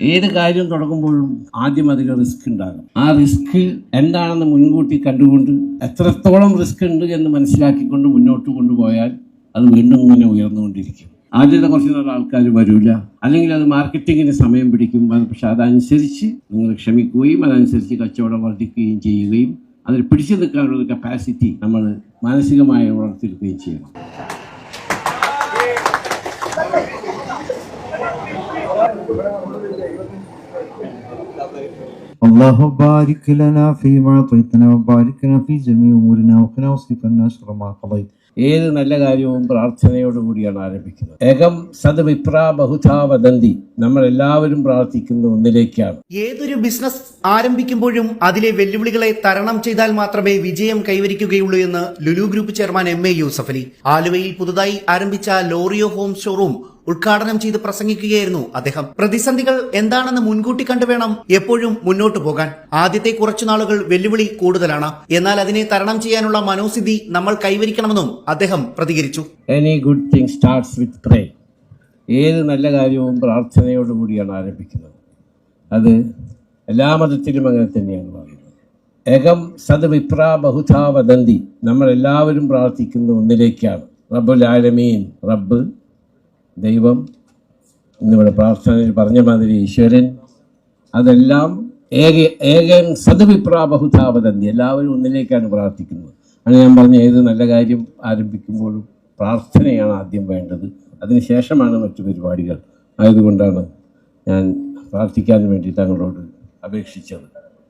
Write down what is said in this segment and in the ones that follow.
ഏത് കാര്യം തുടങ്ങുമ്പോഴും ആദ്യം അധികം റിസ്ക് ഉണ്ടാകും. ആ റിസ്ക് എന്താണെന്ന് മുൻകൂട്ടി കണ്ടുകൊണ്ട് എത്രത്തോളം റിസ്ക് ഉണ്ട് എന്ന് മനസ്സിലാക്കിക്കൊണ്ട് മുന്നോട്ട് കൊണ്ടുപോയാൽ അത് വീണ്ടും ഇങ്ങനെ ഉയർന്നുകൊണ്ടിരിക്കും. ആദ്യത്തെ കുറച്ച് നാൾ ആൾക്കാർ വരില്ല അല്ലെങ്കിൽ അത് മാർക്കറ്റിങ്ങിന് സമയം പിടിക്കും. പക്ഷെ അതനുസരിച്ച് നിങ്ങൾ ക്ഷമിക്കുകയും അതനുസരിച്ച് കച്ചവടം വർദ്ധിക്കുകയും ചെയ്യുകയും അതിൽ പിടിച്ചു നിൽക്കാനുള്ള കപ്പാസിറ്റി നമ്മൾ മാനസികമായി വളർത്തിയെടുക്കുകയും ചെയ്യണം. اللهم بارك لنا فيما أعطيتنا وبارك لنا في جميع أمورنا وقنا واصرف عنا شر ما قضيت ഏത് നല്ല കാര്യവും പ്രാർത്ഥനയോടുകൂടിയാണ് ആരംഭിക്കുന്നത് ഏകം സത് വിപ്ര ബഹുധാ വദന്തി നമ്മൾ എല്ലാവരും പ്രാർത്ഥിക്കുന്ന ഒന്നിലേക്കാണ് ഏതൊരു ബിസിനസ് ആരംഭിക്കുമ്പോഴും അതിലെ വെല്ലുവിളികളെ തരണം ചെയ്താൽ മാത്രമേ വിജയം കൈവരിക്കുകയുള്ളൂ എന്ന് Lulu group chairman M A Yusuff Ali ആലുവയിൽ പുതുതായി ആരംഭിച്ച ലോറിയോ ഹോം ഷോറൂം ഉദ്ഘാടനം ചെയ്ത് പ്രസംഗിക്കുകയായിരുന്നു അദ്ദേഹം. പ്രതിസന്ധികൾ എന്താണെന്ന് മുൻകൂട്ടി കണ്ടു വേണം എപ്പോഴും മുന്നോട്ട് പോകാൻ. ആദ്യത്തെ കുറച്ചു നാളുകൾ വെല്ലുവിളി കൂടുതലാണ്. എന്നാൽ അതിനെ തരണം ചെയ്യാനുള്ള മനോസ്ഥിതി നമ്മൾ കൈവരിക്കണമെന്നും അദ്ദേഹം പ്രതികരിച്ചു. Any good thing starts with pray ഏത് നല്ല കാര്യവും പ്രാർത്ഥനയോടുകൂടിയാണ് ആരംഭിക്കുന്നത്. അത് എല്ലാ മതത്തിലും അങ്ങനെ തന്നെയാണ് പറയുന്നത്. ഏകം സത് വിപ്ര ബഹുധാ വദന്തി നമ്മൾ എല്ലാവരും പ്രാർത്ഥിക്കുന്ന ഒന്നിലേക്കാണ്. റബ്ബുൽ ആലമീൻ. റബ്ബ് ദൈവം ഇന്നിവിടെ പ്രാർത്ഥനയിൽ പറഞ്ഞ മാതിരി ഈശ്വരൻ അതെല്ലാം ഏക ഏകൻ സദവിപ്രാ ബഹുധാ എല്ലാവരും ഒന്നിലേക്കാണ് പ്രാർത്ഥിക്കുന്നത്. അങ്ങനെ ഞാൻ പറഞ്ഞ ഏത് നല്ല കാര്യം ആരംഭിക്കുമ്പോഴും പ്രാർത്ഥനയാണ് ആദ്യം വേണ്ടത്. അതിനുശേഷമാണ് മറ്റു പരിപാടികൾ. ആയതുകൊണ്ടാണ് ഞാൻ പ്രാർത്ഥിക്കാൻ വേണ്ടി തങ്ങളോട് അപേക്ഷിച്ചത്.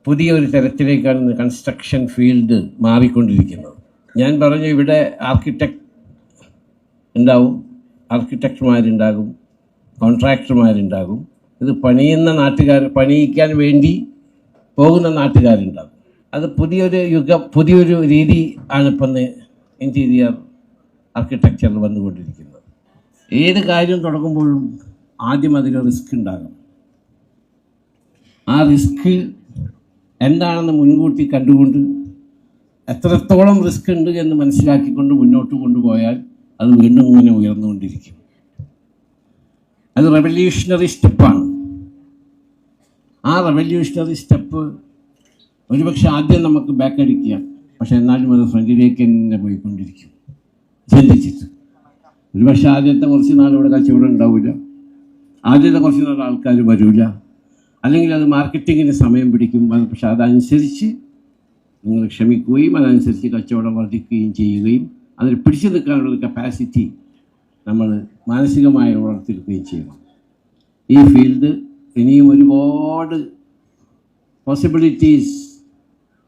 പുതിയൊരു തരത്തിലേക്കാണ് കൺസ്ട്രക്ഷൻ ഫീൽഡ് മാറിക്കൊണ്ടിരിക്കുന്നത്. ഞാൻ പറഞ്ഞു ഇവിടെ ആർക്കിടെക്ട് ഉണ്ടാവും. ആർക്കിടെക്ടർമാരുണ്ടാകും കോൺട്രാക്ടർമാരുണ്ടാകും. ഇത് പണിയുന്ന നാട്ടുകാർ പണിയിക്കാൻ വേണ്ടി പോകുന്ന നാട്ടുകാരുണ്ടാകും. അത് പുതിയൊരു യുഗം പുതിയൊരു രീതി ആണ് ഇന്റീരിയർ ആർക്കിടെക്ചറിൽ വന്നുകൊണ്ടിരിക്കുന്നത്. ഏത് കാര്യം തുടങ്ങുമ്പോഴും ആദ്യം അതിൽ റിസ്ക് ഉണ്ടാകും ആ റിസ്ക് എന്താണെന്ന് മുൻകൂട്ടി കണ്ടുകൊണ്ട് എത്രത്തോളം റിസ്ക് ഉണ്ട് എന്ന് മനസ്സിലാക്കിക്കൊണ്ട് മുന്നോട്ട് കൊണ്ടുപോയാൽ അത് വീണ്ടും ഇങ്ങനെ ഉയർന്നുകൊണ്ടിരിക്കും. അത് റെവല്യൂഷണറി സ്റ്റെപ്പാണ് ആ റെവല്യൂഷണറി സ്റ്റെപ്പ് ഒരുപക്ഷെ ആദ്യം നമുക്ക് ബാക്ക് അടിക്കുക പക്ഷെ എന്നാലും അത് ഫ്രണ്ടിലേക്ക് തന്നെ പോയിക്കൊണ്ടിരിക്കും. ചിന്തിച്ചിട്ട്. ഒരുപക്ഷെ ആദ്യത്തെ കുറച്ച് നാൾ ഇവിടെ കച്ചവടം ഉണ്ടാവില്ല. ആദ്യത്തെ കുറച്ച് നാൾ ആൾക്കാർ വരില്ല അല്ലെങ്കിൽ അത് മാർക്കറ്റിങ്ങിന് സമയം പിടിക്കും. പക്ഷെ അതനുസരിച്ച് നിങ്ങൾ ക്ഷമിക്കുകയും അതനുസരിച്ച് കച്ചവടം വർദ്ധിക്കുകയും ചെയ്യുകയും അതിൽ പിടിച്ചു നിൽക്കാനുള്ള കപ്പാസിറ്റി നമ്മൾ മാനസികമായി വളർത്തിയെടുക്കുകയും ചെയ്യണം ഈ ഫീൽഡ് ഇനിയും ഒരുപാട് പോസിബിലിറ്റീസ്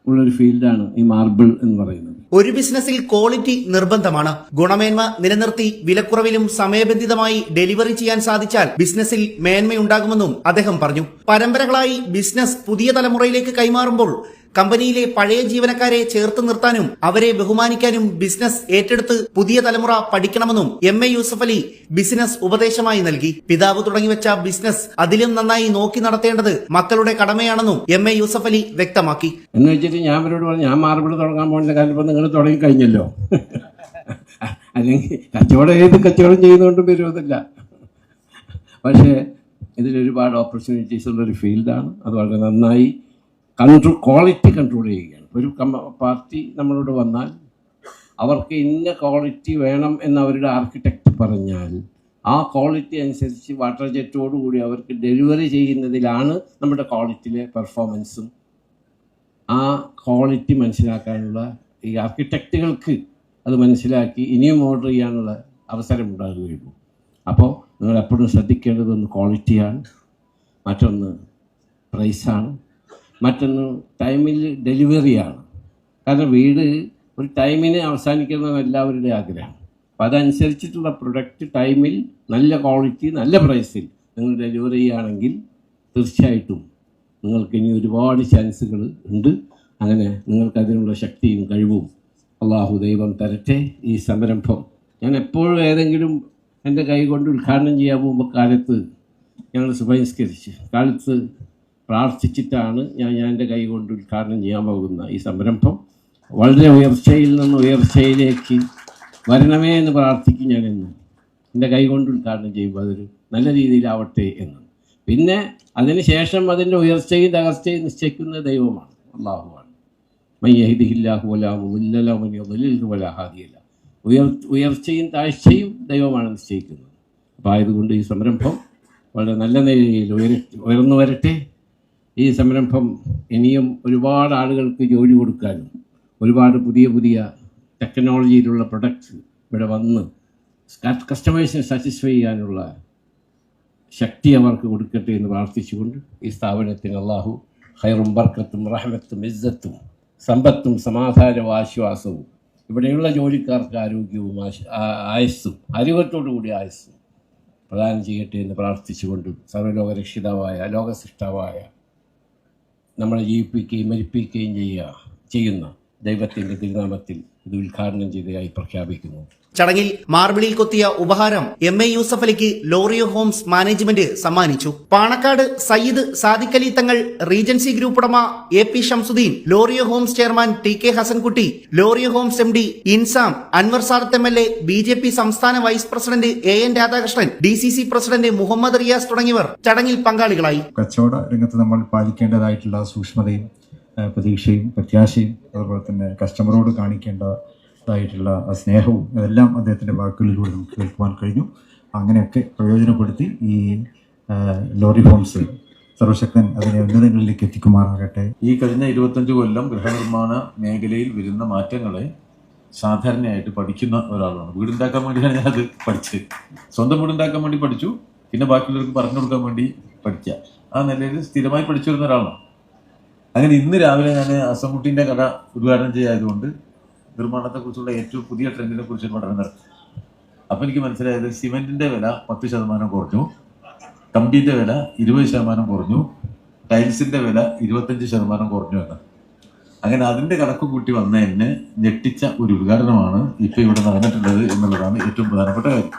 ഉള്ളൊരു ഫീൽഡാണ് ഈ മാർബിൾ എന്ന് പറയുന്നത്. ഒരു ബിസിനസ്സിൽ ക്വാളിറ്റി നിർബന്ധമാണ്. ഗുണമേന്മ നിലനിർത്തി വിലക്കുറവിലും സമയബന്ധിതമായി ഡെലിവറി ചെയ്യാൻ സാധിച്ചാൽ ബിസിനസ്സിൽ മേന്മയുണ്ടാകുമെന്നും അദ്ദേഹം പറഞ്ഞു. പരമ്പരകളായി ബിസിനസ് പുതിയ തലമുറയിലേക്ക് കൈമാറുമ്പോൾ കമ്പനിയിലെ പഴയ ജീവനക്കാരെ ചേർത്ത് നിർത്താനും അവരെ ബഹുമാനിക്കാനും ബിസിനസ് ഏറ്റെടുത്ത് പുതിയ തലമുറ പഠിക്കണമെന്നും M A Yusuf Ali business ഉപദേശമായി നൽകി. പിതാവ് തുടങ്ങിവെച്ച ബിസിനസ് അതിലും നന്നായി നോക്കി നടത്തേണ്ടത് മക്കളുടെ കടമയാണെന്നും എം എ യൂസഫ് അലി വ്യക്തമാക്കി. എന്ന് വെച്ചിട്ട് ഞാൻ അവരോട് പറഞ്ഞു ഞാൻ മാർബിൾ തുടങ്ങാൻ പോകുന്ന കാലത്ത് തുടങ്ങി കഴിഞ്ഞല്ലോ. അല്ലെങ്കിൽ കച്ചവടം ഏത് കച്ചവടം ചെയ്യുന്നതുകൊണ്ടും വരുമതല്ല പക്ഷേ ഇതിലൊരുപാട് ഓപ്പർച്യൂണിറ്റീസ് ഉള്ളൊരു ഫീൽഡാണ് അത് വളരെ നന്നായി കൺട്രോൾ ക്വാളിറ്റി കൺട്രോൾ ചെയ്യുകയാണ്. ഒരു പാർട്ടി നമ്മളോട് വന്നാൽ അവർക്ക് ഇന്ന ക്വാളിറ്റി വേണം എന്ന് അവരുടെ ആർക്കിടെക്റ്റ് പറഞ്ഞാൽ ആ ക്വാളിറ്റി അനുസരിച്ച് വാട്ടർ ജെറ്റോടുകൂടി അവർക്ക് ഡെലിവറി ചെയ്യുന്നതിലാണ് നമ്മുടെ ക്വാളിറ്റിയിലെ പെർഫോമൻസും ആ ക്വാളിറ്റി മനസ്സിലാക്കാനുള്ള ഈ ആർക്കിടെക്റ്റുകൾക്ക് അത് മനസ്സിലാക്കി ഇനിയും ഓർഡർ ചെയ്യാനുള്ള അവസരം ഉണ്ടാകുകയുള്ളൂ അപ്പോൾ നിങ്ങൾ എപ്പോഴും ശ്രദ്ധിക്കേണ്ടത് ഒന്ന് ക്വാളിറ്റിയാണ് മറ്റൊന്ന് പ്രൈസാണ്. മറ്റൊന്ന് ടൈമിൽ ഡെലിവറിയാണ്. കാരണം വീട് ഒരു ടൈമിന് അവസാനിക്കുന്നതാണ് എല്ലാവരുടെയും ആഗ്രഹം. അപ്പം അതനുസരിച്ചിട്ടുള്ള പ്രൊഡക്റ്റ് ടൈമിൽ നല്ല ക്വാളിറ്റി നല്ല പ്രൈസിൽ നിങ്ങൾ ഡെലിവറി ചെയ്യുകയാണെങ്കിൽ തീർച്ചയായിട്ടും നിങ്ങൾക്ക് ഇനി ഒരുപാട് ചാൻസുകൾ ഉണ്ട്. അങ്ങനെ നിങ്ങൾക്ക് അതിനുള്ള ശക്തിയും കഴിവും അള്ളാഹു ദൈവം തരട്ടെ. ഈ സംരംഭം ഞാൻ എപ്പോഴും ഏതെങ്കിലും എന്റെ കൈ കൊണ്ട് ഉദ്ഘാടനം ചെയ്യാൻ പോകുമ്പോൾ കാലത്ത് ഞങ്ങൾ സുബഹിസ്കരിച്ച് കാലത്ത് പ്രാർത്ഥിച്ചിട്ടാണ് ഞാൻ ഞാൻ എന്റെ കൈ കൊണ്ട് ഉദ്ഘാടനം ചെയ്യാൻ പോകുന്ന ഈ സംരംഭം. വളരെ ഉയർച്ചയിൽ നിന്ന് ഉയർച്ചയിലേക്ക് വരണമേ എന്ന് പ്രാർത്ഥിക്കും ഞാൻ എന്ന്. എന്റെ കൈ കൊണ്ട് ഉദ്ഘാടനം ചെയ്യുമ്പോൾ അതൊരു നല്ല രീതിയിലാവട്ടെ എന്ന്. പിന്നെ അതിനുശേഷം അതിന്റെ ഉയർച്ചയും തകർച്ചയും നിശ്ചയിക്കുന്ന ദൈവമാണ്. അള്ളാഹുവാണ് മയ്യഹിദിഹില്ലാഹു വലാ മുല്ലല മനിയു വലാ ഹാദിയല്ല ഉയർ ഉയർച്ചയും താഴ്ചയും ദൈവമാണ് നിശ്ചയിക്കുന്നത്. അപ്പോൾ ആയതുകൊണ്ട് ഈ സംരംഭം വളരെ നല്ല നിലയിൽ ഉയർ ഉയർന്നു വരട്ടെ. ഈ സംരംഭം ഇനിയും ഒരുപാട് ആളുകൾക്ക് ജോലി കൊടുക്കാനും ഒരുപാട് പുതിയ പുതിയ ടെക്നോളജിയിലുള്ള പ്രൊഡക്ട്സ് ഇവിടെ വന്ന് കസ്റ്റമേഴ്സിനെ സാറ്റിസ്ഫൈ ചെയ്യാനുള്ള ശക്തി അവർക്ക് കൊടുക്കട്ടെ എന്ന് പ്രാർത്ഥിച്ചുകൊണ്ട് ഈ സ്ഥാപനത്തിന് അള്ളാഹു ഹൈറും ബർക്കത്തും റഹ്മത്തും ഇസ്സത്തും സമ്പത്തും സമാധാനവും ആശ്വാസവും ഇവിടെയുള്ള ജോലിക്കാർക്ക് ആരോഗ്യവും ആശ- ആയുസ്സും ആരോഗ്യത്തോടു കൂടി ആയുസ്സും പ്രദാനം ചെയ്യട്ടെ എന്ന് പ്രാർത്ഥിച്ചുകൊണ്ട് സർവലോകരക്ഷിതാവായ ലോകസൃഷ്ടാവായ നമ്മളെ ജീവിപ്പിക്കുകയും മരിപ്പിക്കുകയും ചെയ്യുക ചെയ്യുന്ന ദൈവത്തിന്റെ തിരുനാമത്തിൽ. ഇത് ഉദ്ഘാടനം ചെയ്തതായി പ്രഖ്യാപിക്കുന്നു. ചടങ്ങിൽ മാർബിളിൽ കൊത്തിയ ഉപഹാരം എം എ യൂസഫ് അലിക്ക് ലോറിയോ ഹോംസ് മാനേജ്മെന്റ് സമ്മാനിച്ചു. പാണക്കാട് സയ്യിദ് സാദിഖ് അലി തങ്ങൾ റീജൻസി ഗ്രൂപ്പ് ഉടമ A P Shamsuddin Lorio homes chairman T K Hasankutty Lorio homes M D Insam Anwar Sadath M L A B J P സംസ്ഥാന vice president A N Radhakrishnan D C C president Muhammad Riyas തുടങ്ങിയവർ ചടങ്ങിൽ പങ്കാളികളായി. കച്ചവട രംഗത്ത് നമ്മൾ പാലിക്കേണ്ടതായിട്ടുള്ള സൂക്ഷ്മതയും പ്രതീക്ഷയും പ്രത്യാശയും അതുപോലെ തന്നെ കസ്റ്റമറോട് കാണിക്കേണ്ടതായിട്ടുള്ള സ്നേഹവും അതെല്ലാം അദ്ദേഹത്തിന്റെ വാക്കുകളിലൂടെ നമുക്ക് കേൾക്കുവാൻ കഴിഞ്ഞു. അങ്ങനെയൊക്കെ പ്രയോജനപ്പെടുത്തി ഈ ലോറി ഹോംസ് സർവശക്തൻ അതിനെ ഉന്നതങ്ങളിലേക്ക് എത്തിക്കുമാറാകട്ടെ. ഈ കഴിഞ്ഞ ഇരുപത്തഞ്ച് കൊല്ലം ഗൃഹനിർമ്മാണ മേഖലയിൽ വരുന്ന മാറ്റങ്ങളെ സാധാരണയായിട്ട് പഠിക്കുന്ന ഒരാളാണ്. വീടുണ്ടാക്കാൻ വേണ്ടിയാണ് ഞാനത് പഠിച്ചത്. സ്വന്തം വീടുണ്ടാക്കാൻ വേണ്ടി പഠിച്ചു. പിന്നെ ബാക്കിയുള്ളവർക്ക് പറഞ്ഞു കൊടുക്കാൻ വേണ്ടി പഠിക്കുക. ആ നിലയിൽ സ്ഥിരമായി പഠിച്ചു വരുന്ന ഒരാളാണ്. അങ്ങനെ ഇന്ന് രാവിലെ ഞാൻ അസംകുട്ടീന്റെ കട ഉദ്ഘാടനം ചെയ്യായതുകൊണ്ട് നിർമ്മാണത്തെക്കുറിച്ചുള്ള ഏറ്റവും പുതിയ ട്രെൻഡിനെ കുറിച്ച് പഠനം നടത്തി. അപ്പം എനിക്ക് മനസ്സിലായത് സിമെന്റിന്റെ വില പത്ത് ശതമാനം കുറഞ്ഞു കമ്പിന്റെ വില ഇരുപത് ശതമാനം കുറഞ്ഞു ടൈൽസിന്റെ വില ഇരുപത്തഞ്ച് ശതമാനം കുറഞ്ഞു എന്ന് അങ്ങനെ അതിന്റെ കണക്ക് കൂട്ടി വന്ന എന്നെ ഞെട്ടിച്ച ഒരു ഉദ്ഘാടനമാണ് ഇപ്പോൾ ഇവിടെ നടന്നിട്ടുള്ളത് എന്നുള്ളതാണ് ഏറ്റവും പ്രധാനപ്പെട്ട കാര്യം.